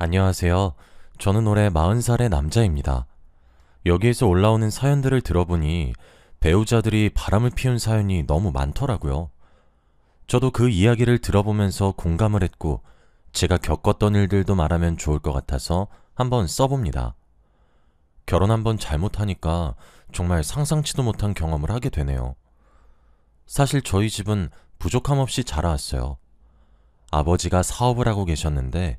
안녕하세요. 저는 올해 40살의 남자입니다. 여기에서 올라오는 사연들을 들어보니 배우자들이 바람을 피운 사연이 너무 많더라고요. 저도 그 이야기를 들어보면서 공감을 했고 제가 겪었던 일들도 말하면 좋을 것 같아서 한번 써봅니다. 결혼 한번 잘못하니까 정말 상상치도 못한 경험을 하게 되네요. 사실 저희 집은 부족함 없이 자라왔어요. 아버지가 사업을 하고 계셨는데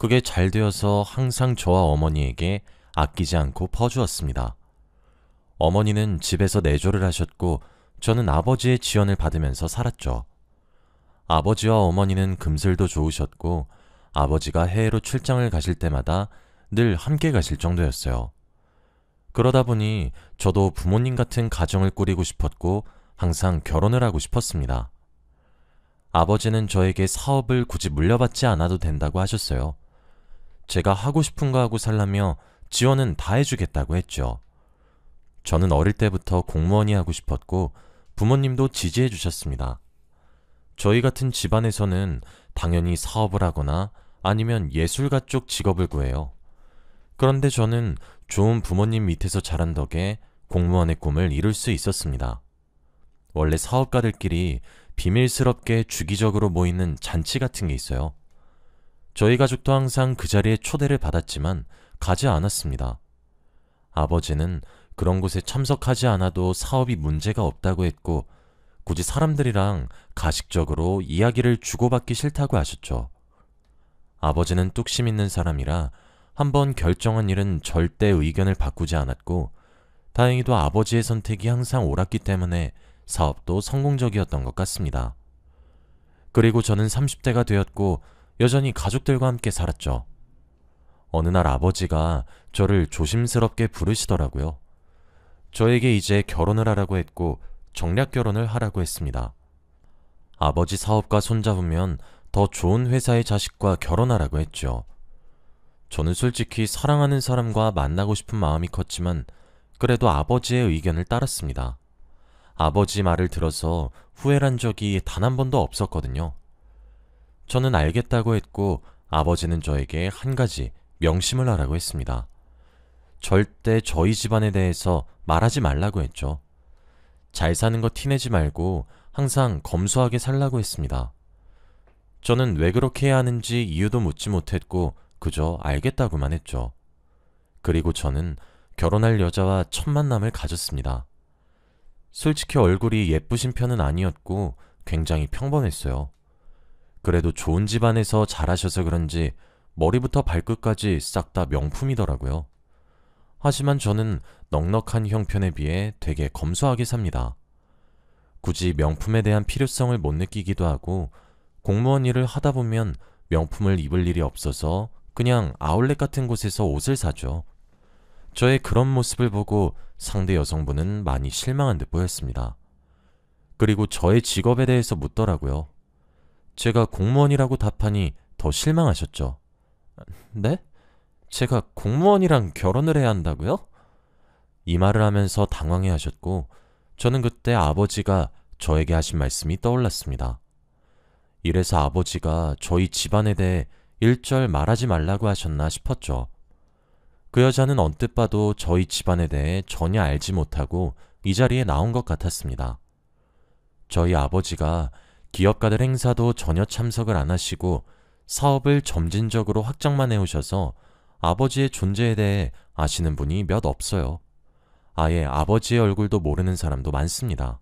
그게 잘 되어서 항상 저와 어머니에게 아끼지 않고 퍼주었습니다. 어머니는 집에서 내조를 하셨고 저는 아버지의 지원을 받으면서 살았죠. 아버지와 어머니는 금슬도 좋으셨고 아버지가 해외로 출장을 가실 때마다 늘 함께 가실 정도였어요. 그러다 보니 저도 부모님 같은 가정을 꾸리고 싶었고 항상 결혼을 하고 싶었습니다. 아버지는 저에게 사업을 굳이 물려받지 않아도 된다고 하셨어요. 제가 하고 싶은 거 하고 살라며 지원은 다 해주겠다고 했죠. 저는 어릴 때부터 공무원이 하고 싶었고 부모님도 지지해 주셨습니다. 저희 같은 집안에서는 당연히 사업을 하거나 아니면 예술가 쪽 직업을 구해요. 그런데 저는 좋은 부모님 밑에서 자란 덕에 공무원의 꿈을 이룰 수 있었습니다. 원래 사업가들끼리 비밀스럽게 주기적으로 모이는 잔치 같은 게 있어요. 저희 가족도 항상 그 자리에 초대를 받았지만 가지 않았습니다. 아버지는 그런 곳에 참석하지 않아도 사업이 문제가 없다고 했고 굳이 사람들이랑 가식적으로 이야기를 주고받기 싫다고 하셨죠. 아버지는 뚝심 있는 사람이라 한번 결정한 일은 절대 의견을 바꾸지 않았고 다행히도 아버지의 선택이 항상 옳았기 때문에 사업도 성공적이었던 것 같습니다. 그리고 저는 30대가 되었고 여전히 가족들과 함께 살았죠. 어느 날 아버지가 저를 조심스럽게 부르시더라고요. 저에게 이제 결혼을 하라고 했고 정략 결혼을 하라고 했습니다. 아버지 사업과 손잡으면 더 좋은 회사의 자식과 결혼하라고 했죠. 저는 솔직히 사랑하는 사람과 만나고 싶은 마음이 컸지만 그래도 아버지의 의견을 따랐습니다. 아버지 말을 들어서 후회한 적이 단 한 번도 없었거든요. 저는 알겠다고 했고 아버지는 저에게 한 가지 명심을 하라고 했습니다. 절대 저희 집안에 대해서 말하지 말라고 했죠. 잘 사는 거 티내지 말고 항상 검소하게 살라고 했습니다. 저는 왜 그렇게 해야 하는지 이유도 묻지 못했고 그저 알겠다고만 했죠. 그리고 저는 결혼할 여자와 첫 만남을 가졌습니다. 솔직히 얼굴이 예쁘신 편은 아니었고 굉장히 평범했어요. 그래도 좋은 집안에서 자라셔서 그런지 머리부터 발끝까지 싹 다 명품이더라고요. 하지만 저는 넉넉한 형편에 비해 되게 검소하게 삽니다. 굳이 명품에 대한 필요성을 못 느끼기도 하고 공무원 일을 하다 보면 명품을 입을 일이 없어서 그냥 아울렛 같은 곳에서 옷을 사죠. 저의 그런 모습을 보고 상대 여성분은 많이 실망한 듯 보였습니다. 그리고 저의 직업에 대해서 묻더라고요. 제가 공무원이라고 답하니 더 실망하셨죠. 네? 제가 공무원이랑 결혼을 해야 한다고요? 이 말을 하면서 당황해 하셨고, 저는 그때 아버지가 저에게 하신 말씀이 떠올랐습니다. 이래서 아버지가 저희 집안에 대해 일절 말하지 말라고 하셨나 싶었죠. 그 여자는 언뜻 봐도 저희 집안에 대해 전혀 알지 못하고 이 자리에 나온 것 같았습니다. 저희 아버지가 기업가들 행사도 전혀 참석을 안 하시고 사업을 점진적으로 확장만 해오셔서 아버지의 존재에 대해 아시는 분이 몇 없어요. 아예 아버지의 얼굴도 모르는 사람도 많습니다.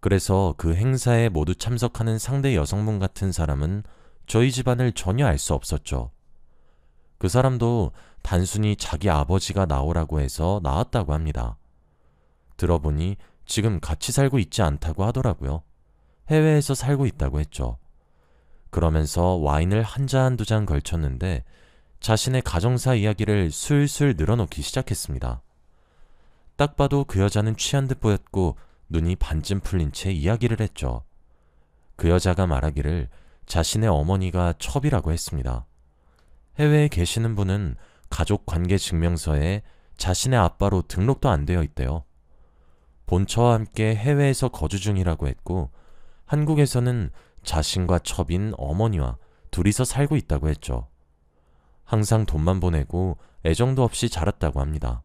그래서 그 행사에 모두 참석하는 상대 여성분 같은 사람은 저희 집안을 전혀 알 수 없었죠. 그 사람도 단순히 자기 아버지가 나오라고 해서 나왔다고 합니다. 들어보니 지금 같이 살고 있지 않다고 하더라고요. 해외에서 살고 있다고 했죠. 그러면서 와인을 한 잔 두 잔 걸쳤는데 자신의 가정사 이야기를 술술 늘어놓기 시작했습니다. 딱 봐도 그 여자는 취한 듯 보였고 눈이 반쯤 풀린 채 이야기를 했죠. 그 여자가 말하기를 자신의 어머니가 첩이라고 했습니다. 해외에 계시는 분은 가족 관계 증명서에 자신의 아빠로 등록도 안 되어 있대요. 본처와 함께 해외에서 거주 중이라고 했고 한국에서는 자신과 첩인 어머니와 둘이서 살고 있다고 했죠. 항상 돈만 보내고 애정도 없이 자랐다고 합니다.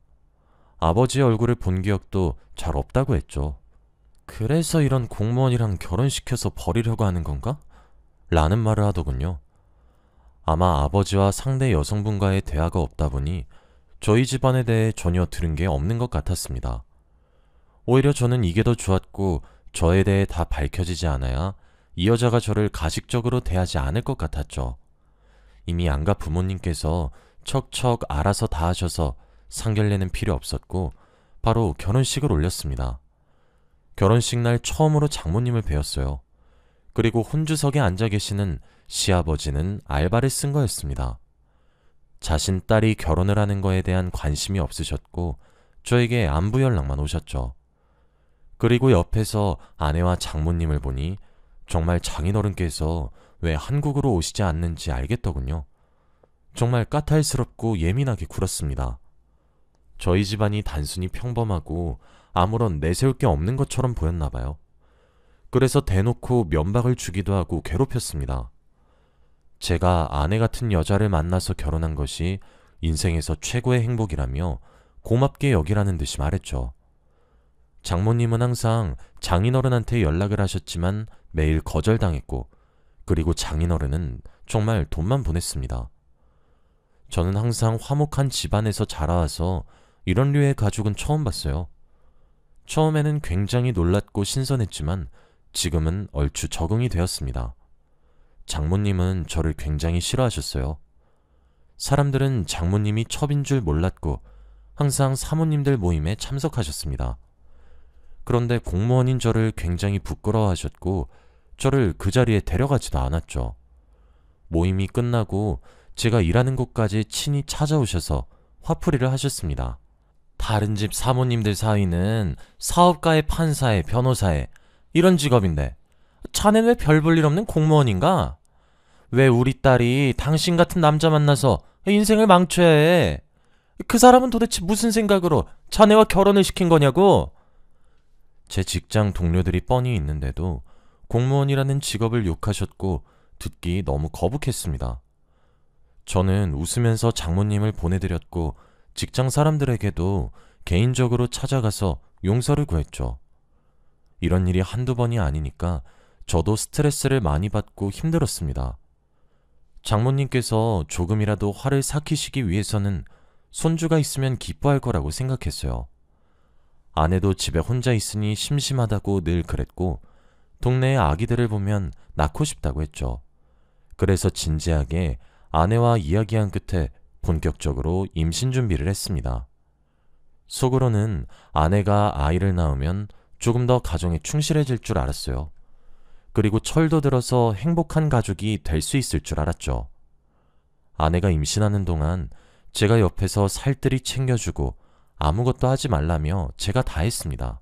아버지의 얼굴을 본 기억도 잘 없다고 했죠. 그래서 이런 공무원이랑 결혼시켜서 버리려고 하는 건가? 라는 말을 하더군요. 아마 아버지와 상대 여성분과의 대화가 없다 보니 저희 집안에 대해 전혀 들은 게 없는 것 같았습니다. 오히려 저는 이게 더 좋았고 저에 대해 다 밝혀지지 않아야 이 여자가 저를 가식적으로 대하지 않을 것 같았죠. 이미 안가 부모님께서 척척 알아서 다 하셔서 상견례는 필요 없었고 바로 결혼식을 올렸습니다. 결혼식 날 처음으로 장모님을 뵈었어요. 그리고 혼주석에 앉아 계시는 시아버지는 알바를 쓴 거였습니다. 자신 딸이 결혼을 하는 거에 대한 관심이 없으셨고 저에게 안부 연락만 오셨죠. 그리고 옆에서 아내와 장모님을 보니 정말 장인어른께서 왜 한국으로 오시지 않는지 알겠더군요. 정말 까탈스럽고 예민하게 굴었습니다. 저희 집안이 단순히 평범하고 아무런 내세울 게 없는 것처럼 보였나 봐요. 그래서 대놓고 면박을 주기도 하고 괴롭혔습니다. 제가 아내 같은 여자를 만나서 결혼한 것이 인생에서 최고의 행복이라며 고맙게 여기라는 듯이 말했죠. 장모님은 항상 장인어른한테 연락을 하셨지만 매일 거절당했고, 그리고 장인어른은 정말 돈만 보냈습니다. 저는 항상 화목한 집안에서 자라와서 이런 류의 가족은 처음 봤어요. 처음에는 굉장히 놀랐고 신선했지만 지금은 얼추 적응이 되었습니다. 장모님은 저를 굉장히 싫어하셨어요. 사람들은 장모님이 첩인 줄 몰랐고 항상 사모님들 모임에 참석하셨습니다. 그런데 공무원인 저를 굉장히 부끄러워하셨고 저를 그 자리에 데려가지도 않았죠. 모임이 끝나고 제가 일하는 곳까지 친히 찾아오셔서 화풀이를 하셨습니다. 다른 집 사모님들 사이는 사업가의 판사의 변호사의 이런 직업인데 자넨 왜 별 볼 일 없는 공무원인가? 왜 우리 딸이 당신 같은 남자 만나서 인생을 망쳐야 해? 그 사람은 도대체 무슨 생각으로 자네와 결혼을 시킨 거냐고? 제 직장 동료들이 뻔히 있는데도 공무원이라는 직업을 욕하셨고 듣기 너무 거북했습니다. 저는 웃으면서 장모님을 보내드렸고 직장 사람들에게도 개인적으로 찾아가서 용서를 구했죠. 이런 일이 한두 번이 아니니까 저도 스트레스를 많이 받고 힘들었습니다. 장모님께서 조금이라도 화를 삭히시기 위해서는 손주가 있으면 기뻐할 거라고 생각했어요. 아내도 집에 혼자 있으니 심심하다고 늘 그랬고, 동네의 아기들을 보면 낳고 싶다고 했죠. 그래서 진지하게 아내와 이야기한 끝에 본격적으로 임신 준비를 했습니다. 속으로는 아내가 아이를 낳으면 조금 더 가정에 충실해질 줄 알았어요. 그리고 철도 들어서 행복한 가족이 될 수 있을 줄 알았죠. 아내가 임신하는 동안 제가 옆에서 살뜰히 챙겨주고 아무것도 하지 말라며 제가 다 했습니다.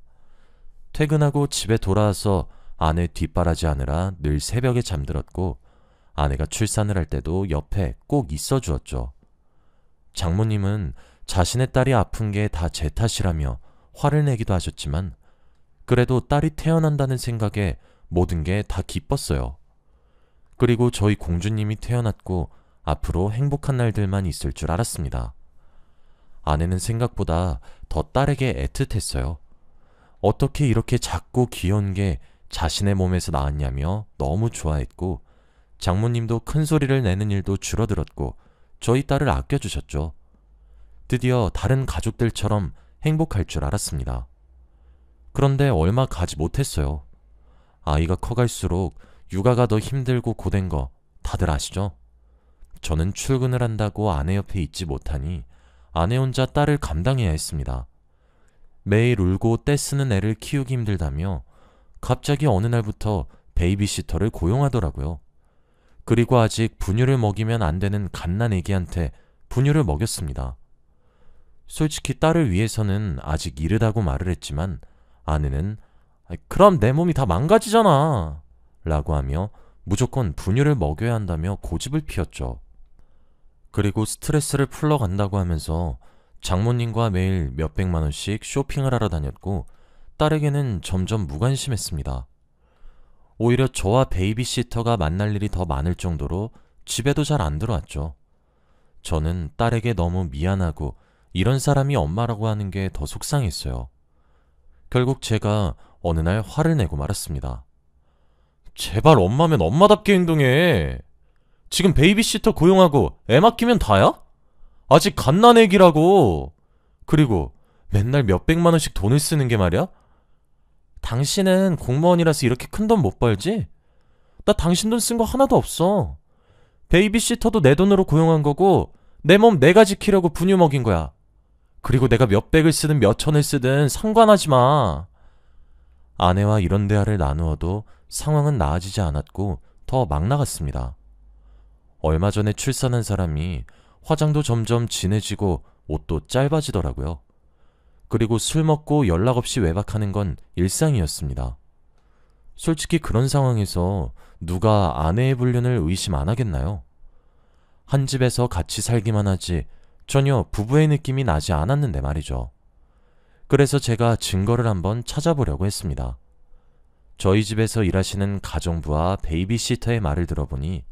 퇴근하고 집에 돌아와서 아내 뒷바라지 하느라 늘 새벽에 잠들었고 아내가 출산을 할 때도 옆에 꼭 있어 주었죠. 장모님은 자신의 딸이 아픈 게 다 제 탓이라며 화를 내기도 하셨지만 그래도 딸이 태어난다는 생각에 모든 게 다 기뻤어요. 그리고 저희 공주님이 태어났고 앞으로 행복한 날들만 있을 줄 알았습니다. 아내는 생각보다 더 딸에게 애틋했어요. 어떻게 이렇게 작고 귀여운 게 자신의 몸에서 나왔냐며 너무 좋아했고 장모님도 큰 소리를 내는 일도 줄어들었고 저희 딸을 아껴주셨죠. 드디어 다른 가족들처럼 행복할 줄 알았습니다. 그런데 얼마 가지 못했어요. 아이가 커갈수록 육아가 더 힘들고 고된 거 다들 아시죠? 저는 출근을 한다고 아내 옆에 있지 못하니 아내 혼자 딸을 감당해야 했습니다. 매일 울고 떼쓰는 애를 키우기 힘들다며 갑자기 어느 날부터 베이비시터를 고용하더라고요. 그리고 아직 분유를 먹이면 안 되는 갓난 애기한테 분유를 먹였습니다. 솔직히 딸을 위해서는 아직 이르다고 말을 했지만 아내는 그럼 내 몸이 다 망가지잖아 라고 하며 무조건 분유를 먹여야 한다며 고집을 피웠죠. 그리고 스트레스를 풀러 간다고 하면서 장모님과 매일 몇백만 원씩 쇼핑을 하러 다녔고 딸에게는 점점 무관심했습니다. 오히려 저와 베이비시터가 만날 일이 더 많을 정도로 집에도 잘 안 들어왔죠. 저는 딸에게 너무 미안하고 이런 사람이 엄마라고 하는 게 더 속상했어요. 결국 제가 어느 날 화를 내고 말았습니다. 제발 엄마면 엄마답게 행동해. 지금 베이비시터 고용하고 애 맡기면 다야? 아직 갓난애기라고. 그리고 맨날 몇백만 원씩 돈을 쓰는 게 말이야? 당신은 공무원이라서 이렇게 큰 돈 못 벌지? 나 당신 돈 쓴 거 하나도 없어. 베이비시터도 내 돈으로 고용한 거고 내 몸 내가 지키려고 분유 먹인 거야. 그리고 내가 몇백을 쓰든 몇천을 쓰든 상관하지 마. 아내와 이런 대화를 나누어도 상황은 나아지지 않았고 더 막 나갔습니다. 얼마 전에 출산한 사람이 화장도 점점 진해지고 옷도 짧아지더라고요. 그리고 술 먹고 연락 없이 외박하는 건 일상이었습니다. 솔직히 그런 상황에서 누가 아내의 불륜을 의심 안 하겠나요? 한 집에서 같이 살기만 하지 전혀 부부의 느낌이 나지 않았는데 말이죠. 그래서 제가 증거를 한번 찾아보려고 했습니다. 저희 집에서 일하시는 가정부와 베이비시터의 말을 들어보니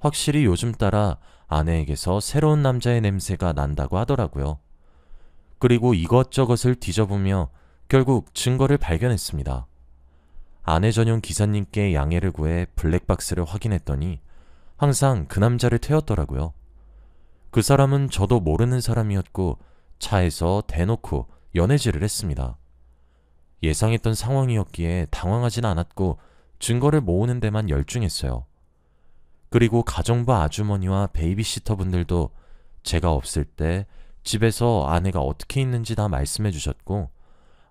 확실히 요즘 따라 아내에게서 새로운 남자의 냄새가 난다고 하더라고요. 그리고 이것저것을 뒤져보며 결국 증거를 발견했습니다. 아내 전용 기사님께 양해를 구해 블랙박스를 확인했더니 항상 그 남자를 태웠더라고요. 그 사람은 저도 모르는 사람이었고 차에서 대놓고 연애질을 했습니다. 예상했던 상황이었기에 당황하진 않았고 증거를 모으는 데만 열중했어요. 그리고 가정부 아주머니와 베이비시터 분들도 제가 없을 때 집에서 아내가 어떻게 있는지 다 말씀해 주셨고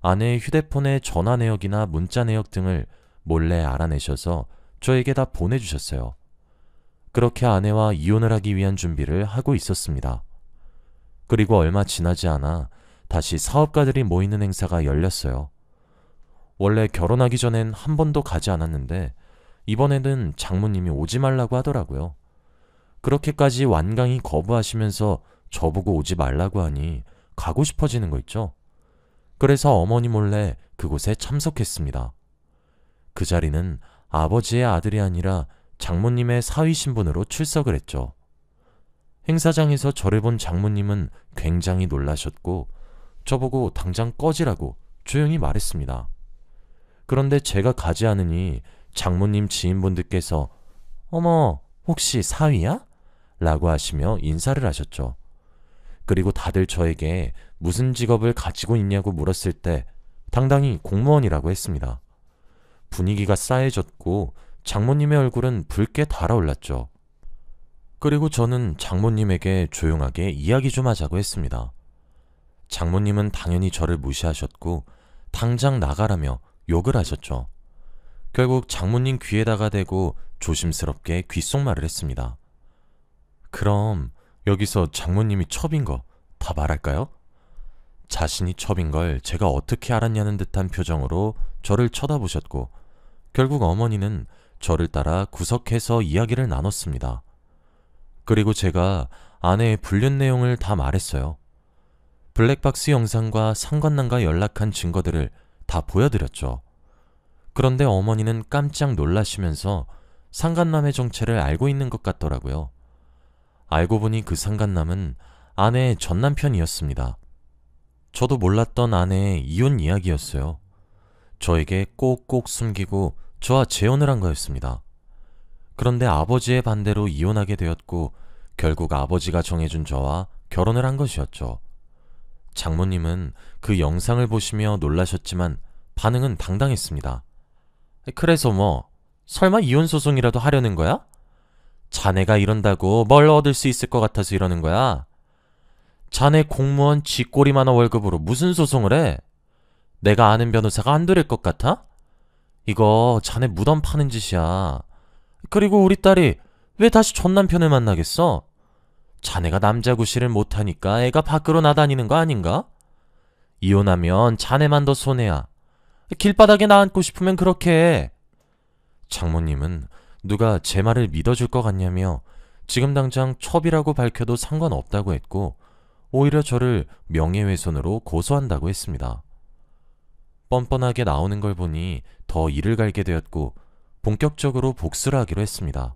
아내의 휴대폰의 전화 내역이나 문자 내역 등을 몰래 알아내셔서 저에게 다 보내주셨어요. 그렇게 아내와 이혼을 하기 위한 준비를 하고 있었습니다. 그리고 얼마 지나지 않아 다시 사업가들이 모이는 행사가 열렸어요. 원래 결혼하기 전엔 한 번도 가지 않았는데 이번에는 장모님이 오지 말라고 하더라고요. 그렇게까지 완강히 거부하시면서 저보고 오지 말라고 하니 가고 싶어지는 거 있죠? 그래서 어머니 몰래 그곳에 참석했습니다. 그 자리는 아버지의 아들이 아니라 장모님의 사위 신분으로 출석을 했죠. 행사장에서 저를 본 장모님은 굉장히 놀라셨고 저보고 당장 꺼지라고 조용히 말했습니다. 그런데 제가 가지 않으니 장모님 지인분들께서 어머, 혹시 사위야? 라고 하시며 인사를 하셨죠. 그리고 다들 저에게 무슨 직업을 가지고 있냐고 물었을 때 당당히 공무원이라고 했습니다. 분위기가 싸해졌고 장모님의 얼굴은 붉게 달아올랐죠. 그리고 저는 장모님에게 조용하게 이야기 좀 하자고 했습니다. 장모님은 당연히 저를 무시하셨고 당장 나가라며 욕을 하셨죠. 결국 장모님 귀에다가 대고 조심스럽게 귓속말을 했습니다. 그럼 여기서 장모님이 첩인 거 다 말할까요? 자신이 첩인 걸 제가 어떻게 알았냐는 듯한 표정으로 저를 쳐다보셨고 결국 어머니는 저를 따라 구석해서 이야기를 나눴습니다. 그리고 제가 아내의 불륜 내용을 다 말했어요. 블랙박스 영상과 상관남과 연락한 증거들을 다 보여드렸죠. 그런데 어머니는 깜짝 놀라시면서 상간남의 정체를 알고 있는 것 같더라고요. 알고 보니 그 상간남은 아내의 전 남편이었습니다. 저도 몰랐던 아내의 이혼 이야기였어요. 저에게 꼭꼭 숨기고 저와 재혼을 한 거였습니다. 그런데 아버지의 반대로 이혼하게 되었고 결국 아버지가 정해준 저와 결혼을 한 것이었죠. 장모님은 그 영상을 보시며 놀라셨지만 반응은 당당했습니다. 그래서 뭐, 설마 이혼 소송이라도 하려는 거야? 자네가 이런다고 뭘 얻을 수 있을 것 같아서 이러는 거야? 자네 공무원 쥐꼬리만한 월급으로 무슨 소송을 해? 내가 아는 변호사가 안 되릴 것 같아? 이거 자네 무덤 파는 짓이야. 그리고 우리 딸이 왜 다시 전 남편을 만나겠어? 자네가 남자 구실을 못하니까 애가 밖으로 나다니는 거 아닌가? 이혼하면 자네만 더 손해야. 길바닥에 나앉고 싶으면 그렇게 해. 장모님은 누가 제 말을 믿어줄 것 같냐며 지금 당장 첩이라고 밝혀도 상관없다고 했고 오히려 저를 명예훼손으로 고소한다고 했습니다. 뻔뻔하게 나오는 걸 보니 더 일을 갈게 되었고 본격적으로 복수를 하기로 했습니다.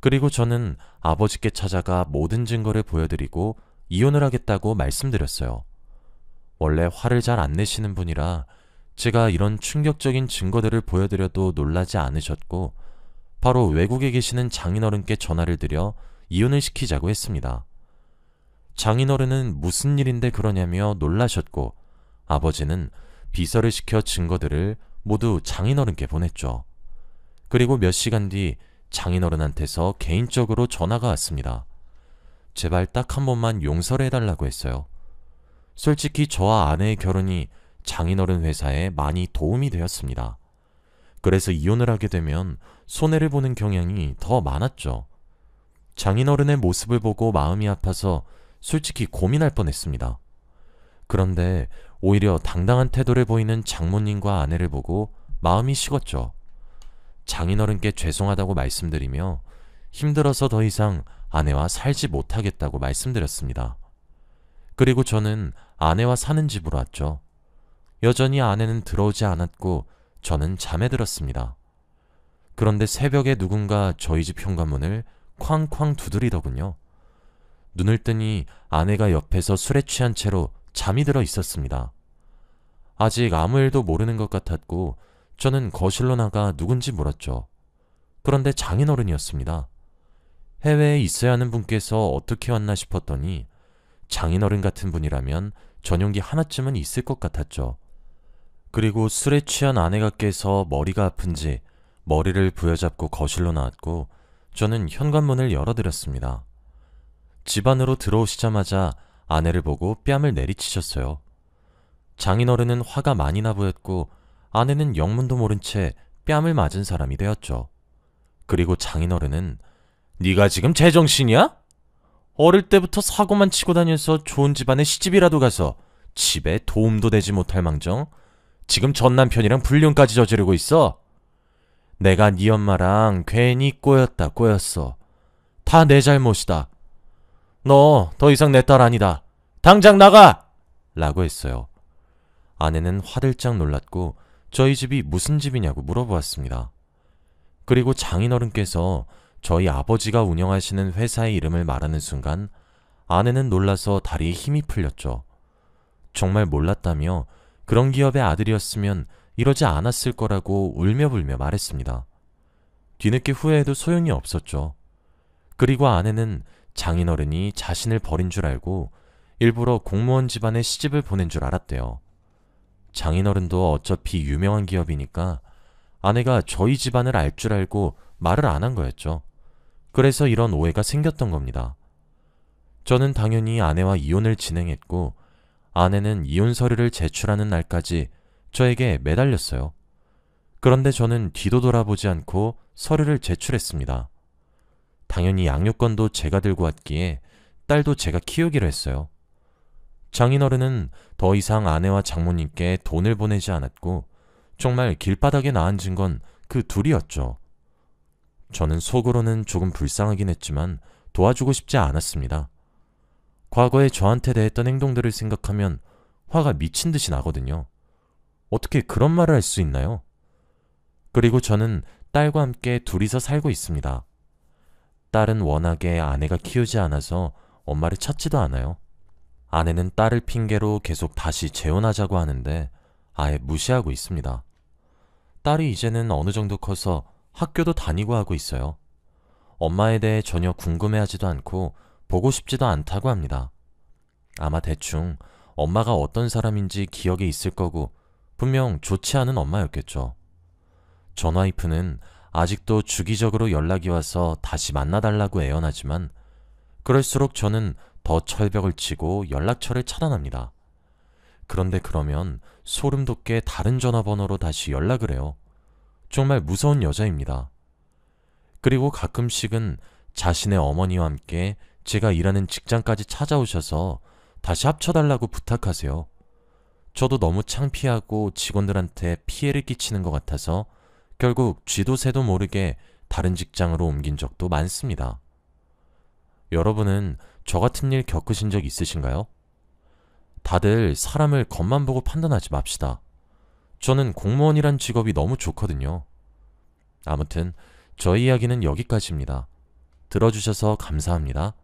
그리고 저는 아버지께 찾아가 모든 증거를 보여드리고 이혼을 하겠다고 말씀드렸어요. 원래 화를 잘 안 내시는 분이라 제가 이런 충격적인 증거들을 보여드려도 놀라지 않으셨고 바로 외국에 계시는 장인어른께 전화를 드려 이혼을 시키자고 했습니다. 장인어른은 무슨 일인데 그러냐며 놀라셨고 아버지는 비서를 시켜 증거들을 모두 장인어른께 보냈죠. 그리고 몇 시간 뒤 장인어른한테서 개인적으로 전화가 왔습니다. 제발 딱 한 번만 용서를 해달라고 했어요. 솔직히 저와 아내의 결혼이 장인어른 회사에 많이 도움이 되었습니다. 그래서 이혼을 하게 되면 손해를 보는 경향이 더 많았죠. 장인어른의 모습을 보고 마음이 아파서 솔직히 고민할 뻔했습니다. 그런데 오히려 당당한 태도를 보이는 장모님과 아내를 보고 마음이 식었죠. 장인어른께 죄송하다고 말씀드리며 힘들어서 더 이상 아내와 살지 못하겠다고 말씀드렸습니다. 그리고 저는 아내와 사는 집으로 왔죠. 여전히 아내는 들어오지 않았고 저는 잠에 들었습니다. 그런데 새벽에 누군가 저희 집 현관문을 쾅쾅 두드리더군요. 눈을 뜨니 아내가 옆에서 술에 취한 채로 잠이 들어 있었습니다. 아직 아무 일도 모르는 것 같았고 저는 거실로 나가 누군지 물었죠. 그런데 장인어른이었습니다. 해외에 있어야 하는 분께서 어떻게 왔나 싶었더니 장인어른 같은 분이라면 전용기 하나쯤은 있을 것 같았죠. 그리고 술에 취한 아내가 깨서 머리가 아픈지 머리를 부여잡고 거실로 나왔고 저는 현관문을 열어드렸습니다. 집 안으로 들어오시자마자 아내를 보고 뺨을 내리치셨어요. 장인어른은 화가 많이 나 보였고 아내는 영문도 모른 채 뺨을 맞은 사람이 되었죠. 그리고 장인어른은 네가 지금 제정신이야? 어릴 때부터 사고만 치고 다녀서 좋은 집안에 시집이라도 가서 집에 도움도 되지 못할 망정 지금 전 남편이랑 불륜까지 저지르고 있어. 내가 네 엄마랑 괜히 꼬였다 꼬였어. 다 내 잘못이다. 너 더 이상 내 딸 아니다. 당장 나가! 라고 했어요. 아내는 화들짝 놀랐고 저희 집이 무슨 집이냐고 물어보았습니다. 그리고 장인어른께서 저희 아버지가 운영하시는 회사의 이름을 말하는 순간 아내는 놀라서 다리에 힘이 풀렸죠. 정말 몰랐다며 그런 기업의 아들이었으면 이러지 않았을 거라고 울며불며 말했습니다. 뒤늦게 후회해도 소용이 없었죠. 그리고 아내는 장인어른이 자신을 버린 줄 알고 일부러 공무원 집안에 시집을 보낸 줄 알았대요. 장인어른도 어차피 유명한 기업이니까 아내가 저희 집안을 알 줄 알고 말을 안 한 거였죠. 그래서 이런 오해가 생겼던 겁니다. 저는 당연히 아내와 이혼을 진행했고 아내는 이혼 서류를 제출하는 날까지 저에게 매달렸어요. 그런데 저는 뒤도 돌아보지 않고 서류를 제출했습니다. 당연히 양육권도 제가 들고 왔기에 딸도 제가 키우기로 했어요. 장인어른은 더 이상 아내와 장모님께 돈을 보내지 않았고 정말 길바닥에 나앉은 건 그 둘이었죠. 저는 속으로는 조금 불쌍하긴 했지만 도와주고 싶지 않았습니다. 과거에 저한테 대했던 행동들을 생각하면 화가 미친 듯이 나거든요. 어떻게 그런 말을 할 수 있나요? 그리고 저는 딸과 함께 둘이서 살고 있습니다. 딸은 워낙에 아내가 키우지 않아서 엄마를 찾지도 않아요. 아내는 딸을 핑계로 계속 다시 재혼하자고 하는데 아예 무시하고 있습니다. 딸이 이제는 어느 정도 커서 학교도 다니고 하고 있어요. 엄마에 대해 전혀 궁금해하지도 않고 보고 싶지도 않다고 합니다. 아마 대충 엄마가 어떤 사람인지 기억에 있을 거고 분명 좋지 않은 엄마였겠죠. 전 와이프는 아직도 주기적으로 연락이 와서 다시 만나달라고 애원하지만 그럴수록 저는 더 철벽을 치고 연락처를 차단합니다. 그런데 그러면 소름 돋게 다른 전화번호로 다시 연락을 해요. 정말 무서운 여자입니다. 그리고 가끔씩은 자신의 어머니와 함께 제가 일하는 직장까지 찾아오셔서 다시 합쳐달라고 부탁하세요. 저도 너무 창피하고 직원들한테 피해를 끼치는 것 같아서 결국 쥐도 새도 모르게 다른 직장으로 옮긴 적도 많습니다. 여러분은 저 같은 일 겪으신 적 있으신가요? 다들 사람을 겉만 보고 판단하지 맙시다. 저는 공무원이란 직업이 너무 좋거든요. 아무튼 저희 이야기는 여기까지입니다. 들어주셔서 감사합니다.